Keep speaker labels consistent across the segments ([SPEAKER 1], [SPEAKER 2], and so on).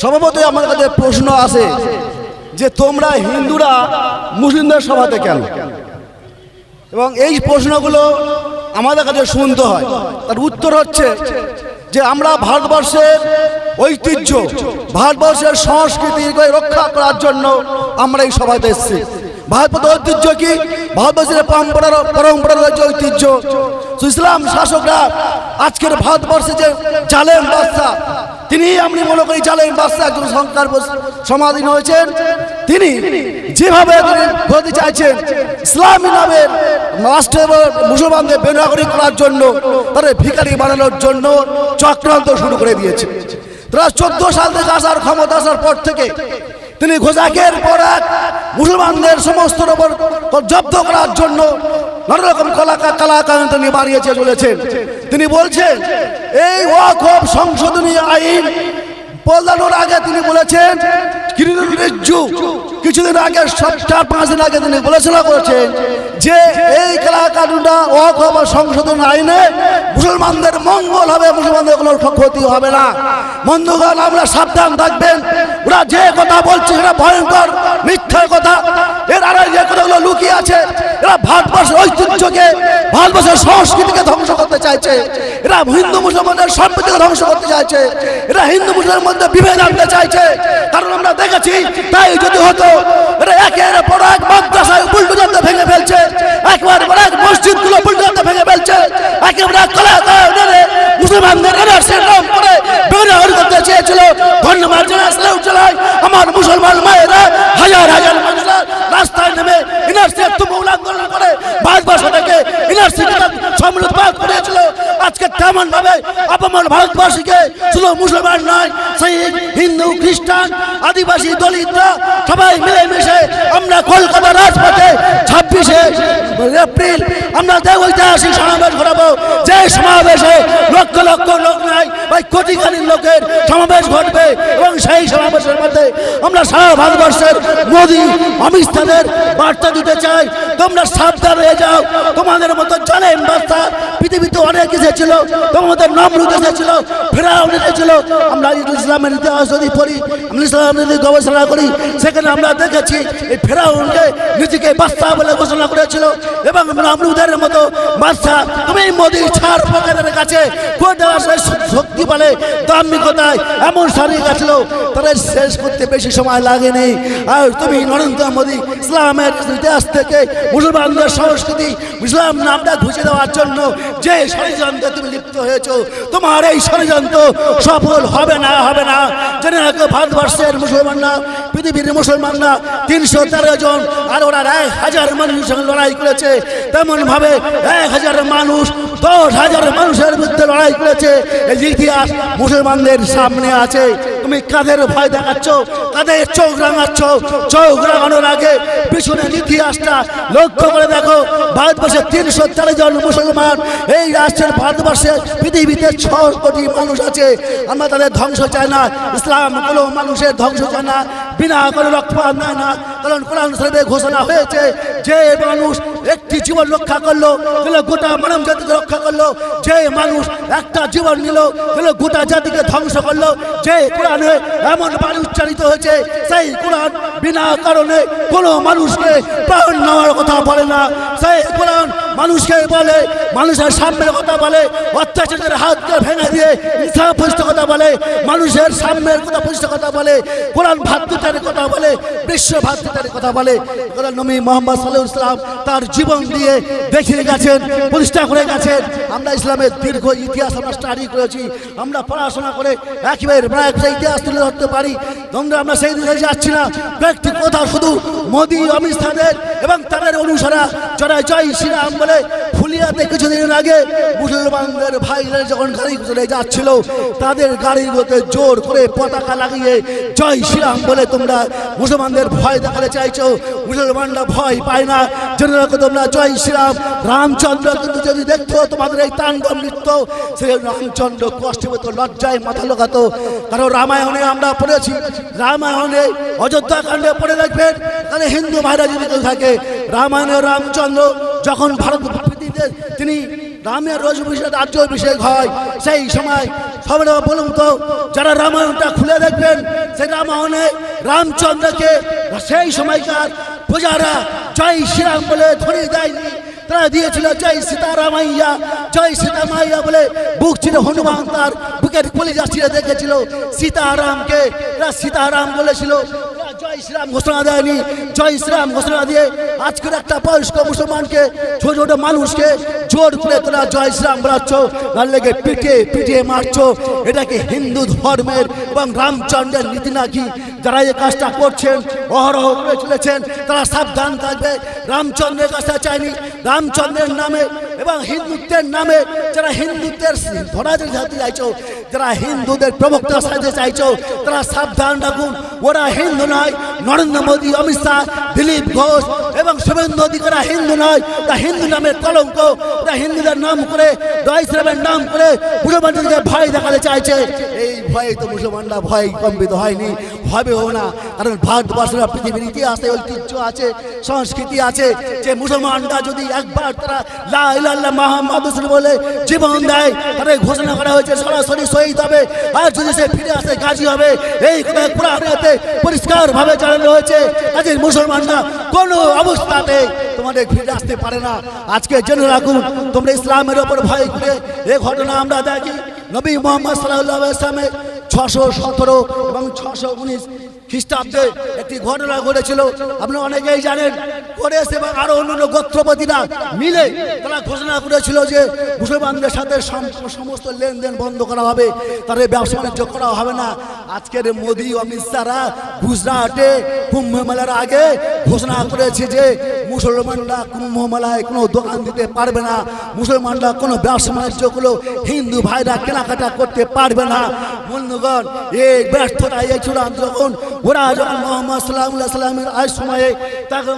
[SPEAKER 1] স্বভাবতই আমার কাছে প্রশ্ন আছে যে তোমরা হিন্দুরা মুসলিমদের সভাতে কেন? এবং এই প্রশ্নগুলো আমাদের কাছে শুনতে হয়। তার উত্তর হচ্ছে যে আমরা ভারতবর্ষের ঐতিহ্য, ভারতবর্ষের সংস্কৃতিকে রক্ষা করার জন্য আমরা এই সভাতে এসেছি। ভারতবর্ষের ঐতিহ্য কি? ভারতবর্ষের পরম্পরার পরম্পরার যে ঐতিহ্য। ইসলাম শাসকরা আজকের ভারতবর্ষে যে জালেম বাদশা তিনি আমি মনে করি জালেম বাদশা একজন সংস্কার সমাধীন হয়েছেন। তিনি যেভাবে তিনি চাইছেন, ইসলামী নামের রাষ্ট্রের মুসলমানদের বেনাগরিক করার জন্য, তাদের ভিকারি বানানোর জন্য চক্রান্ত শুরু করে দিয়েছে। তারা চোদ্দ সাল থেকে আসার ক্ষমতা আসার পর থেকে তিনি ঘোষাকের পর এক মুসলমানদের সমস্ত ওপর জব্দ করার জন্য নানা রকম কলাকা কালাকান তিনি বাড়িয়েছে চলেছেন। তিনি বলছেন, এই ওয়াকফ সংশোধনী আইন বদলানোর আগে তিনি বলেছেন কিছুদিন আগে পাঁচ দিন আগে তিনি বলেছিল করেছেন যে এই সংশোধন আইনে মুসলমানদের মঙ্গল হবে, মুসলমানদের কোনো ক্ষতি হবে না। বন্ধুগণ, আমরা সাবধান থাকবেন। ওরা যে কথা বলছে সেটা ভয়ঙ্কর, মিথ্যা কথা। এর আড়াই যে কথাগুলো লুকিয়ে আছে, এরা ভারতবর্ষের ঐতিহ্যকে, ভারতবর্ষের সংস্কৃতিকে ধ্বংস করতে চাইছে। এরা হিন্দু মুসলমানদের সম্প্রীতিকে ধ্বংস করতে চাইছে। এরা হিন্দু মুসলমানের মধ্যে বিভেদ আনতে চাইছে। কারণ আমরা দেখেছি, তাই যদি হতো একের পর এক মাদ্রাসায় বুলডোজারতে ভেঙে ফেলছে, একবার পর এক মসজিদগুলো বুলডোজারতে ভেঙে ফেলছে, একেবারে কলা মুসলমানদের এনআরসি নাম করে বেগনাহর করতে চেয়েছিল। ধন্যবাদ জানাই আমার মুসলমান মায়েরা হাজার হাজার মানুষরা রাস্তায় নেমে এনআরসি তুমুল আন্দোলন করে ভারতবর্ষ থেকে এনআরসি সম্মিলিত করেছিল আজকে তেমন ভাবে আপামর ভারতবর্ষীকে শুধু মুসলমান নয় শিখ হিন্দু, খ্রিস্টান, আদিবাসী দলিতরা সবাই মিলেমিশে আমরা কলকাতা রাজপথে ছাব্বিশে এপ্রিল আমরা ঐতিহাসিক সমাবেশ ঘটাবো। যে সমাবেশে লক্ষ লক্ষ লোক নাই ভাই কোটি লোকের সমাবেশ ঘটবে এবং সেই সমাবেশের মধ্যে আমরা সারা ভারতবর্ষের মোদী, অমিত বার্তা দিতে চাই। তোমরা সাবধান হয়ে যাও, তোমাদের মতো জানেন বার্তা পৃথিবীতে অনেক এসেছিল তোমাদের নমরুদ এসেছিল ফেরাউন এসেছিল আমরা ইসলামের ইতিহাস যদি পড়ি ইসলামের যদি গবেষণা করি, সেখানে আমরা দেখেছি এই ফেরাউনকে নিজেকে বাচ্চা বলে ঘোষণা করেছিল এবং নমরুদের মতো বাচ্চা তুমি মোদী ছাড় পকেটের কাছে শক্তি বলে দাম্মিকতায় এমন সারিয়ে গেছিল তাদের শেষ করতে বেশি সময় লাগেনি। আর তুমি নরেন্দ্র মোদী ইসলামের ইতিহাস থেকে মুসলমানদের সংস্কৃতি, ইসলাম নামটা ঘুষে দেওয়ার জন্য যে ষড়যন্ত্রে তুমি লিপ্ত হয়েছো, তোমার এই ষড়যন্ত্র সফল হবে না হবে না। জেনে রাখো, ভারতবর্ষের মুসলমানরা পৃথিবীর মুসলমানরা তিনশো তেরো জন, আর ওরা এক হাজার মানুষের সঙ্গে লড়াই করেছে। তেমন ভাবে এক হাজার মানুষ, দশ হাজার মানুষের বিরুদ্ধে লড়াই করেছে। এই ইতিহাস মুসলমানদের সামনে আছে। তুমি কাদের ভয় দেখাচ্ছ? কাদের চোখ রাঙাচ্ছ? চোখ রাঙানোর আগে পিছনের ইতিহাসটা লক্ষ্য করে দেখো। ভারতবর্ষে তিনশো তেরো জন মুসলমান, এই রাষ্ট্রের ভারতবর্ষে পৃথিবীতে ছ কোটি মানুষ আছে। আমরা তাদের ধ্বংস চাই না। ইসলাম কোনো মানুষের ধ্বংস চায় না। বিনা করে রক্তপাত নেয় না। কারণ কোরআন শরীফে ঘোষণা হয়েছে, যে মানুষ একটি জীবন রক্ষা করল, তাহলে গোটা মানব জাতিকে রক্ষা করল। যে মানুষ একটা জীবন নিল, তাহলে গোটা জাতিকে ধ্বংস করল। যে কোরআনে এমন বাণী উচ্চারিত হয়েছে, সেই কোরআন বিনা কারণে কোনো মানুষকে প্রাণ নেওয়ার কথা বলে না। সেই কোরআন মানুষকে বলে, মানুষের সামনের কথা বলে অত্যাচারের হাতকে ভেঙে দিয়ে ইনসাফ কথা বলে, মানুষের সামনের কথা পরিষ্ঠ কথা বলে, কোরআন ভাতৃত্বের কথা বলে, বিশ্ব ভাতৃত্বের কথা বলে। নবী মোহাম্মদ সাল্লাহ ইসলাম তার জীবন দিয়ে দেখিয়ে গেছেন, প্রতিষ্ঠা করে গেছেন। আমরা ইসলামের দীর্ঘ ইতিহাস আমরা স্টাডি করেছি, আমরা পড়াশোনা করে একেবারে প্রায় ইতিহাস তুলে ধরতে পারি। তোমরা আমরা সেই দিকে যাচ্ছি না। ব্যক্তি কথা শুধু মোদী, অমিত শাহের এবং তাদের অনুসারা যারা জয় শ্রীরাম বলে ফুলিয়াতে কিছুদিন আগে মুসলমানদের ভাইরা যখন গাড়ি চলে যাচ্ছিল, তাদের গাড়িগুলোতে জোর করে পতাকা লাগিয়ে জয় শ্রীরাম বলে তোমরা মুসলমানদের ভয় দেখাতে চাইছো। মুসলমানরা ভয় পায় না। জেনে তোমরা, জয় শ্রীরাম। রামচন্দ্র কিন্তু যদি দেখতো তোমাদের এই তাণ্ডব নৃত্য, সে রামচন্দ্র কষ্ট পেত লজ্জায় মাথা লোকাতো। কারণ রামায়ণে আমরা পড়েছি, রামায়ণে অযোধ্যা কাণ্ডে পড়ে দেখবেন, তাহলে হিন্দু ভাইরা যদি থাকে, রামায়ণে রামচন্দ্র যখন ভারত পৃথিবীতে তিনি রামের রোজ অভিষেক রাজ্য অভিষেক হয়, সেই সময় সবাই বলুন তো, যারা রামায়ণটা খুলে দেখবেন, সেই রামায়ণে রামচন্দ্রকে সেই সময়কার প্রজারা জয় শ্রীরাম বলে ধ্বনি দেয়নি। তারা দিয়েছিল জয় সীতারামাইয়া, জয় সীতামাইয়া বলে বুক ছিল হনুমান তার বুকের কলিজা ছিঁড়ে দেখেছিল। সীতারামকে এরা সীতারাম বলেছিল আজকের একটা মুসলমানকে, ছোট ছোট মানুষকে তোরা হিন্দু ধর্মের এবং রামচন্দ্রের নীতি নাকি? যারা এই কাজটা করছেন, অহরহ করে চলেছেন, তারা সাবধান থাকবে। রামচন্দ্রের কাছে চাইনি, রামচন্দ্রের নামে এবং হিন্দুত্বের নামে, যারা হিন্দুত্বের জাতি চাইছো যারা হিন্দুদের প্রবক্তা সাজতে চাইছো, তারা সাবধান রাখুন ওরা হিন্দু নয়, নরেন্দ্র মোদী, অমিত শাহ, দিলীপ ঘোষ এবং শুভেন্দু অধিকারা হিন্দু নয়। তা হিন্দু নামের কলঙ্ক তা হিন্দুদের নাম করে ইসলামের নাম করে মুসলমানদেরকে ভয় দেখাতে চাইছে। এই ভয়ে তো মুসলমানরা ভয় কম্পিত হয়নি, হবেও না। কারণ ভারতবর্ষের পৃথিবীর ইতিহাসে ঐতিহ্য আছে, সংস্কৃতি আছে। যে মুসলমানরা যদি একবার তারা লা ইলাল্লাহ মুহাম্মাদ বলে জীবন দেয়, তাদের ঘোষণা করা হয়েছে সরাসরি আর যদি সে ফিরে আসে, গাজী হবে। এই কথা কোরআনেতে পরিষ্কার ভাবে জানানো হয়েছে। কাজে মুসলমানরা কোনো অবস্থাতে তোমাদের ফিরে আসতে পারে না। আজকে জেনে রাখুন, তোমরা ইসলামের ওপর ভয় করে এই ঘটনা আমরা দেখি। নবী মোহাম্মদ সাল্লাহ ইসলামের ছশো সতেরো এবং ছশো উনিশ খ্রিস্টাব্দে একটি ঘটনা ঘটেছিল। আপনি অনেকেই জানেন করেস এবং আরও অন্যান্য গোত্রপতিরা মিলে তারা ঘোষণা করেছিল যে মুসলমানদের সাথে সম- সমস্ত লেনদেন বন্ধ করা হবে, তাদের ব্যবসা বাণিজ্য করা হবে না। আজকের মোদি অমিত শাহরা গুজরাটে কুম্ভ মেলার আগে ঘোষণা করেছে যে মুসলমানরা কুম্ভ মেলায় কোনো দোকান দিতে পারবে না, মুসলমানরা কোনো ব্যবসা বাণিজ্যগুলো হিন্দু ভাইরা কেনাকাটা করতে পারবে না। বন্ধুগণ, এই ব্যর্থতা এই চূড়ান্ত যখন ওরা যখন মোহাম্মদ সাল্লাহ সাল্লামের আজ সময়ে তাকে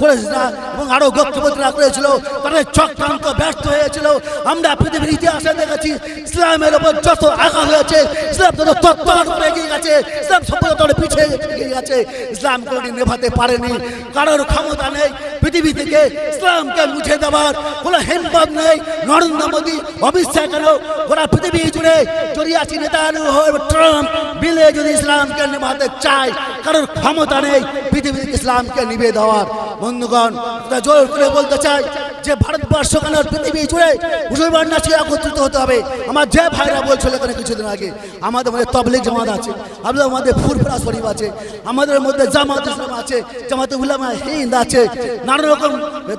[SPEAKER 1] করেছিল এবং আরও গোত্রপতিরা করেছিল তাদের চক্রান্ত ব্যর্থ হয়েছিল। আমরা পৃথিবীর ইতিহাসে দেখেছি, ইসলামের ওপর যত আঘাত হয়েছে, ইসলাম তত তত্ত্বার করে এগিয়ে গেছে, ইসলাম তত পিছিয়ে এগিয়ে গেছে। ইসলাম কোনোদিন নেভাতে পারেনি। কারোর ক্ষমতা নেই। পৃথিবী থেকে ইসলামকে মুছে দেওয়ার কোনো হেনপদ নেই। নরেন্দ্র মোদী অমিত শাহ কেন গোটা পৃথিবী জুড়ে জড়িয়াছি নেতা ট্রাম্প বিলে যদি ইসলামকে নেভাতে চায়, কারোর ক্ষমতা নেই। পৃথিবী ইসলামকে নিবে দেওয়ার। বন্ধুগণ জোর করে বলতে চাই যে ভারতবর্ষ কেন পৃথিবী জুড়ে মুসলমান নাচকে একত্রিত হতে হবে? আমার যে ভাইরা বলছিল এখানে কিছুদিন আগে, আমাদের মধ্যে তবলিক জামাত আছে, আমাদের মধ্যে ফুরফুরা শরীফ আছে, আমাদের মধ্যে জামাত ইসলাম আছে, জামাতে উলামা হিন্দ আছে, নানা রকম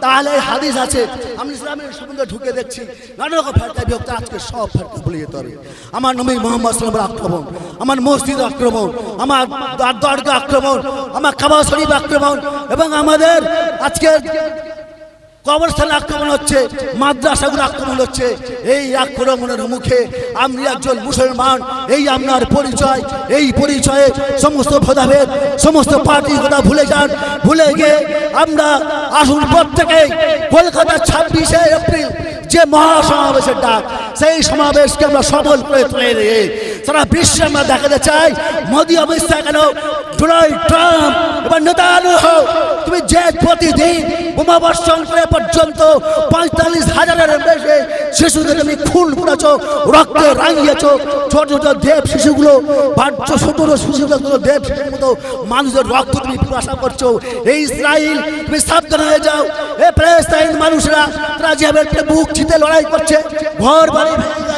[SPEAKER 1] তাহলে হাদিস আছে। আমি ইসলামের সম্বন্ধে ঢুকে দেখছি, নানা রকম ফেরকা বিভক্ত আজকে সব ফেরকা ভুলে যেতে হবে। আমার নবী মোহাম্মদ সাল্লামের আক্রমণ, আমার মসজিদ আক্রমণ, আমার দরগা আক্রমণ, আমার কাবা শরীফ আক্রমণ, এবং আমাদের আজকের কবরস্থানে আক্রমণ হচ্ছে, মাদ্রাসাগুলো আক্রমণ হচ্ছে। এই আক্রমণের মুখে আপনি একজন মুসলমান, এই আপনার পরিচয়, এই পরিচয়ে সমস্ত ভেদাভেদ, সমস্ত পার্টি কথা ভুলে যান। ভুলে গিয়ে আমরা আসুন প্রত্যেকে কলকাতা ছাব্বিশে এপ্রিল যে মহাসমাবেশের ডাক, সেই সমাবেশকে আমরা সফল করে তুলে দিয়ে সারা বিশ্বে আমরা দেখাতে চাই, মোদী শাহ কেন ডোনাল্ড ট্রাম্প এবার নেতানুহ তুমি যে প্রতিদিন বোমা বর্ষণ পর্যন্ত পঁয়তাল্লিশ হাজারের বেশি শিশুদের তুমি খুন করেছ, রক্তে রাঙিয়েছ, ছোট ছোট দেব শিশুগুলো, বাহ্য সতেরো শিশুগুলো দেব শিশুর মতো মানুষের রক্ত তুমি পিপাসা করছ। এই ইসরায়েল তুমি সাবধান হয়ে যাও। এ প্যালেস্তাইন মানুষরা, তারা যেভাবে বুক চিতে লড়াই করছে, ঘর বাড়ি ভেঙে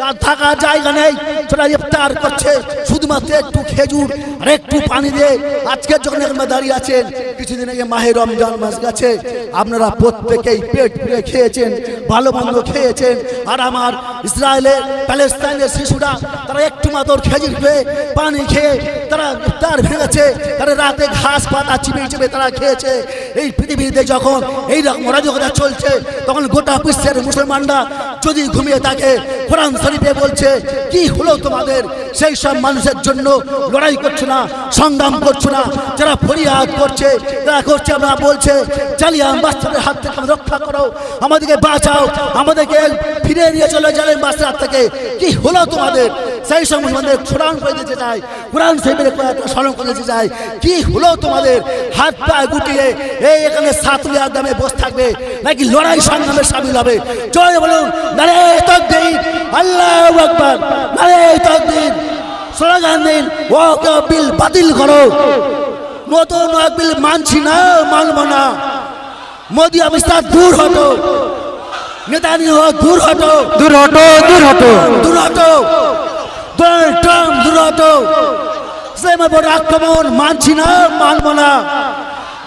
[SPEAKER 1] রাত থাকার জায়গা নেই তারা ইফতার করছে, শুধুমাত্র একটু খেজুর আর একটু পানি দিয়ে। আজকের যখন এখানে দাঁড়িয়ে আছেন, কিছুদিন আগে মাহে রমজান মাস গেছে, আপনারা প্রত্যেকেই পেট পুড়ে খেয়েছেন, ভালো মন্দ খেয়েছেন। আর আমার ইসরায়েলের প্যালেস্তাইনের শিশুরা, তারা একটু মাত্র খেজুর খেয়ে, পানি খেয়ে, তারা ইফতার ভেঙেছে, তারা রাতে ঘাস পাতা চিবিয়ে চিবিয়ে তারা খেয়েছে। এই পৃথিবীতে যখন এই রকম অরাজকতা চলছে, তখন গোটা বিশ্বের মুসলমানরা যদি ঘুমিয়ে থাকে, কোরআন শরীফে বলছে, কি হলো তোমাদের? সেই সব মানুষের জন্য লড়াই করছ না, সংগ্রাম করছ না, যারা ফরিয়াদ করছে, যারা করছে, আমরা বলছে, জালিয়ান বাস্তবের হাত থেকে রক্ষা করো, আমাদেরকে বাঁচাও, আমাদেরকে ফিরে নিয়ে চলে জালেন বাস্তার থেকে। কি হলো তোমাদের? সেই সময় আমাদের স্মরণ করে দিতে চাই কোরআন কয়েকটা স্মরণ করে দিতে চাই কি হলো তোমাদের? হাত পা গুটিয়ে এই এখানে সাতুলিয়া দামে বসে থাকবে, নাকি লড়াই সংগ্রামে সামিল হবে? জয় বলুন নারে তকদির আল্লাহ আকবার নারে তকদির। স্লোগান দিন ও বিল বাতিল করো। নতুন বিল মানছি না মানব না। মোদি অমিত দূর হটো। নেতানি দূর হটো।
[SPEAKER 2] দূর হটো দূর হটো।
[SPEAKER 1] দূর হটো। ডোনাল্ড ট্রাম্প দূর হটো। উপর আক্রমণ মানছি না মানব না।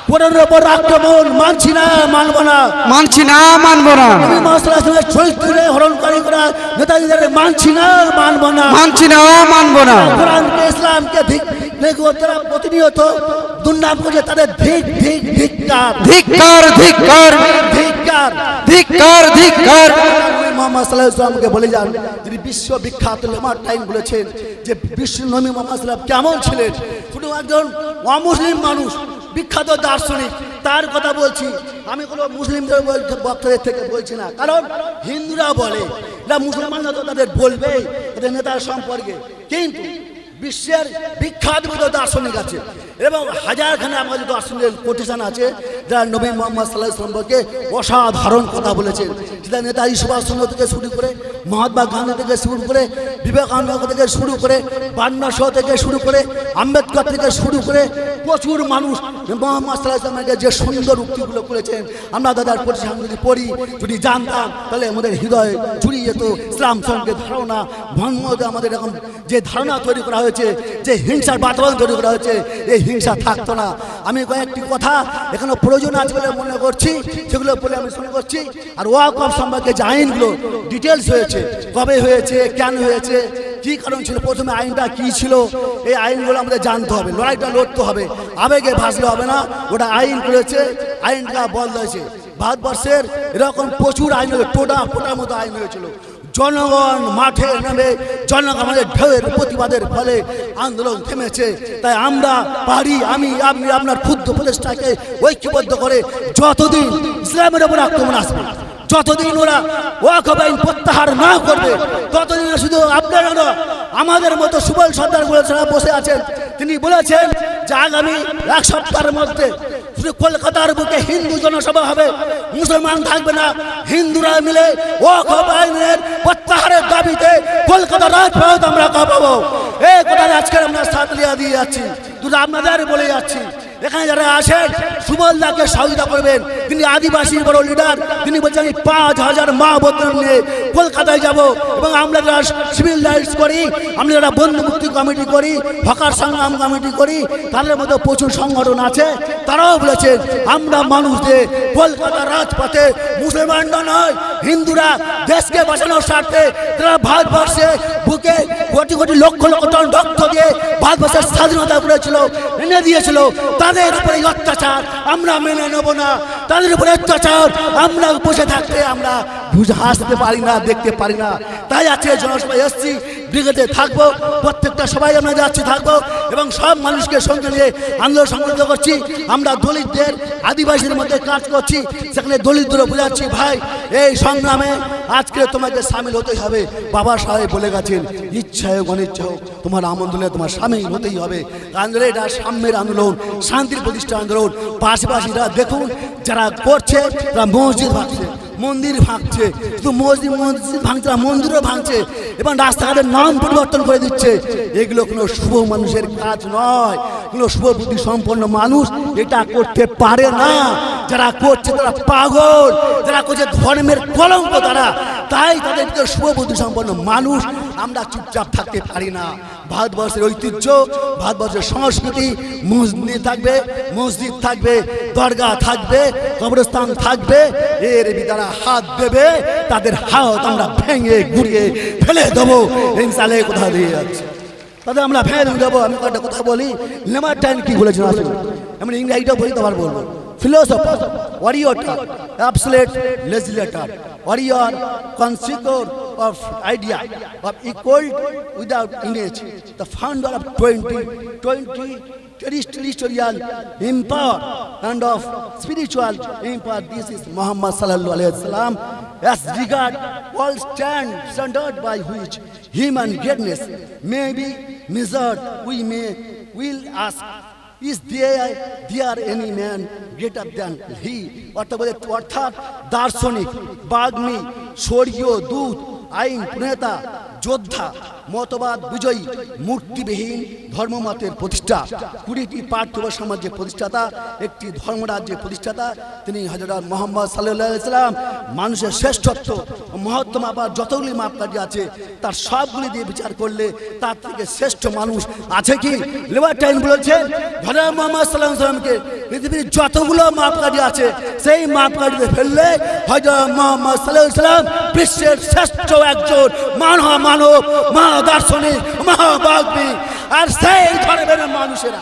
[SPEAKER 1] কোরআনের উপর আক্রমণ মানছি না মানব না।
[SPEAKER 2] মানছি না মানবো না।
[SPEAKER 1] নবী মুহাম্মদ সাল্লাল্লাহু চরিত্রে হরণকারী করা নেতাজিদের মানছি না মানব না।
[SPEAKER 2] মানছি না মানবো না।
[SPEAKER 1] কোরআনকে ইসলামকে ধিক দেখো যারা প্রতিনিয়ত দুর্নাম করছে তাদের ধিক ধিক ধিক্কার।
[SPEAKER 2] ধিক্কার ধিক্কার।
[SPEAKER 1] ধিক্কার।
[SPEAKER 2] ধিক্কার ধিক্কার।
[SPEAKER 1] নবী মোহাম্মদ সাল্লাল্লাহু আলাইহি ওয়াসাল্লামকে বলে যান যিনি বিশ্ব বিখ্যাত লেমার টাইম বলেছেন যে বিশ্ব নবী মোহাম্মদ কেমন ছিলেন? শুধু একজন অমুসলিম মানুষ বিখ্যাত দার্শনিক, তার কথা বলছি। আমি কোনো মুসলিমদের বক্তব্যের থেকে বলছি না। কারণ হিন্দুরা বলে, এরা মুসলমানরা তো তাদের বলবেই তাদের নেতার সম্পর্কে। কিন্তু বিশ্বের বিখ্যাত দার্শনিক আছে, এবং হাজারখানে আমাদের দার্শনিকের কোটেশন আছে, যারা নবী মোহাম্মদ সাল্লাহ সম্পর্কে অসাধারণ কথা বলেছেন। সেটা নেতাজি সুভাষচন্দ্র থেকে শুরু করে, মহাত্মা গান্ধী থেকে শুরু করে, বিবেকানন্দ থেকে শুরু করে, বান্না থেকে শুরু করে, আম্বেদকর থেকে শুরু করে প্রচুর মানুষ। ইসলামকে যে সুন্দর উক্তিগুলো করেছেন, আমরা দাদার পরিশ্রম যদি পড়ি, যদি জানতাম, তাহলে আমাদের হৃদয় জুড়িয়ে যেত, ইসলাম সঙ্গে ধারণা মোহাম্মদ আমাদের এরকম যে ধারণা তৈরি করা হয়েছে, যে হিংসার বাতাবরণ তৈরি করা হয়েছে, এই হিংসা থাকতো না। আমি কয়েকটি কথা এখানে প্রয়োজন আছে বলে মনে করছি, সেগুলো বলে আমি শুনে করছি। আর ওয়াক সম্পর্কে যে আইনগুলো ডিটেলস হয়েছে, কবে হয়েছে, কেন হয়েছে কি কারণ ছিল? প্রথমে আইনটা কি ছিল? এই আইনগুলো আমাদের জানতে হবে, লড়াইটা লড়তে হবে। আবেগে ভাসলে হবে না ওটা আইন করেছে আইনটা বন্ধ হয়েছে। ভারতবর্ষের এরকম প্রচুর আইন হয়েছে টোটা ফোটার মতো আইন হয়েছিল জনগণ মাঠে নেমে, জনগণ আমাদের ঢেউয়ের প্রতিবাদের ফলে আন্দোলন থেমেছে। তাই আমরা পারি, আমি আপনি আপনার ক্ষুদ্র প্রচেষ্টাকে ঐক্যবদ্ধ করে যতদিন ইসলামের ওপর আক্রমণ আসবে। যতদিন ওরা ওয়াকফ আইন প্রত্যাহার না করবে ততদিন শুধু আপনারা না, আমাদের মতো সুবল সর্দার বলেছেন বসে আছেন তিনি বলেছেন যে আগামী এক সপ্তাহের মধ্যে শুধু কলকাতার বুকে হিন্দু জনসভা হবে মুসলমান থাকবে না হিন্দুরা মিলে ওয়াকফ আইনের প্রত্যাহারের দাবিতে কলকাতা রাজপথ আমরা কাঁপাবো। এই কথা আজকে আমরা সাতলিয়া দিয়ে যাচ্ছি শুধু আপনাদের বলে যাচ্ছি। এখানে যারা আসেন সুবলদাকে সহযোগিতা করবেন। তিনি আদিবাসীর বড় লিডার তিনি বলছেন পাঁচ হাজার মা বোতল নিয়ে কলকাতায় যাব এবং আমরা যারা সিভিল রাইটস করি, আমরা যারা বন্ধু মুক্তি কমিটি করি, হকার সংগ্রাম কমিটি করি, তাদের মধ্যে প্রচুর সংগঠন আছে। তারাও বলেছেন আমরা মানুষদের কলকাতার রাজপথে মুসলমানরা নয়, হিন্দুরা দেশকে বাঁচানোর স্বার্থে তারা ভারতবর্ষে বুকে কোটি কোটি লক্ষ লক্ষ টন রক্ত দিয়ে ভারতবর্ষের স্বাধীনতা করেছিল, এনে দিয়েছিল। তাদের উপরে অত্যাচার আমরা মেনে নেব না। তাদের উপরে অত্যাচার। আমরা বসে থাকতে আমরা বুঝে হাসতে পারি না, দেখতে পারি না। তাই আজকে জনসভায় এসছি ব্রিগেডে থাকব, প্রত্যেকটা সবাই আমরা যাচ্ছি, থাকব এবং সব মানুষকে সঙ্গে নিয়ে আন্দোলন সংগঠিত করছি। আমরা দলিতদের, আদিবাসীদের মধ্যে কাজ করছি, সেখানে দলিতদেরও বোঝাচ্ছি, ভাই, এই সংগ্রামে আজকে তোমাকে সামিল হতেই হবে। বাবা সাহেব বলে গেছেন, ইচ্ছা হোক, অনিচ্ছা হোক, তোমার আন্দোলনে তোমার সামিল হতেই হবে। আন্দোলন এটা সাম্যের আন্দোলন, শান্তির প্রতিষ্ঠা আন্দোলন। পাশাপাশিরা দেখুন, যারা করছে, তারা মসজিদ ভাঙছে, মন্দির ভাঙছে, শুধু মসজিদ মসজিদ ভাঙছে না, মন্দিরও ভাঙছে। এবং রাস্তাঘাটের নাম পরিবর্তন করে দিচ্ছে। এগুলো কোনো শুভ মানুষের কাজ নয়। কোনো শুভ বুদ্ধি সম্পন্ন মানুষ এটা করতে পারে না। যারা করছে তারা পাগল। যারা করছে ধর্মের কলঙ্ক তারা। তাই তাদের শুভ বুদ্ধি সম্পন্ন মানুষ আমরা চুপচাপ থাকতে পারি না। ভারতবর্ষের ঐতিহ্য, ভারতবর্ষের সংস্কৃতি, মসজিদ থাকবে মসজিদ থাকবে দরগা থাকবে, কবরস্থান থাকবে, এর ভিতরে হাত দেবে, তাদের হাত আমরা ভেঙে ঘুরিয়ে ফেলে দেবো। ইনশাল্লাহ কোথা দিয়ে যাচ্ছে। তাদের আমরা ফেলে দেবো আমি কয়েকটা কথা বলি। লেমার টাইম কি বলেছেন আসুন? আমি ইংরেজিটাও বলতে পারব বলব। Philosopher warrior orator absolute legislator warrior, consequor of idea of equal without image, the founder of 20, 20 terrestrial empire and of spiritual empire. This is Muhammad sallallahu alaihi wasallam. As regard all stand standard by which human greatness may be measured, we may will ask is there any man greater than he অর্থাৎ বলে, অর্থাৎ দার্শনিক, বাগ্মী, স্বর্গীয় দূত, আইন প্রণেতা যোদ্ধা, মতবাদ, বিজয়ী, মূর্তিবিহীন, ধর্মমতের প্রতিষ্ঠা। কুড়িটি পার্থিব সমাজের প্রতিষ্ঠাতা, একটি ধর্মরাজ্যের প্রতিষ্ঠাতা, তিনি হজরত মোহাম্মদ সাল্লাম। মানুষের শ্রেষ্ঠত্ব ও মহত্ব মাপার যতগুলি মাপকাঠি আছে, তার সবগুলি দিয়ে বিচার করলে তার থেকে শ্রেষ্ঠ মানুষ আছে কি? লেবার টাইম বলেছেন হজরত মোহাম্মদ সাল্লাহ সাল্লামকে পৃথিবীর যতগুলো মাপকাঠি আছে, সেই মাপকাঠিতে ফেললে হজরত মোহাম্মদ সাল্লাম বিশ্বের শ্রেষ্ঠ একজন মানহ মানব মহা দার্শনিক মহাবাগ্মী। আর সেই ধর্মের মানুষেরা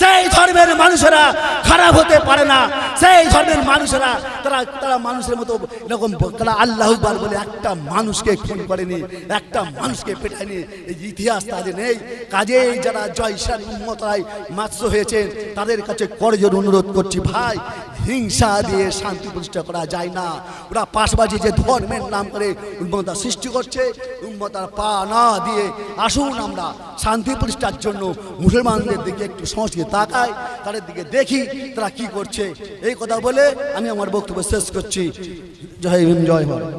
[SPEAKER 1] সেই ধর্মের মানুষেরা খারাপ হতে পারে না। সেই ধর্মের মানুষেরা, তারা তারা মানুষের মতো এরকম তারা আল্লাহ বলে একটা মানুষকে খুন করেনি, একটা মানুষকে পেটায়নি। এই ইতিহাস তাদের নেই। কাজেই যারা জয়সার উন্মতায় মাত্র হয়েছেন, তাদের কাছে করজোর অনুরোধ করছি, ভাই হিংসা দিয়ে শান্তি প্রতিষ্ঠা করা যায় না। ওরা পাশবাজি যে ধর্মের নাম করে উন্মতা সৃষ্টি করছে উন্মতার পা না দিয়ে আসুন আমরা শান্তি প্রতিষ্ঠার জন্য মুসলমানদের দিকে একটু সংস্কৃতি তাকাই, তাদের দিকে দেখি তারা কি করছে। এই কথা বলে আমি আমার বক্তব্য শেষ করছি। জয় হিন্দ, জয় ভারত।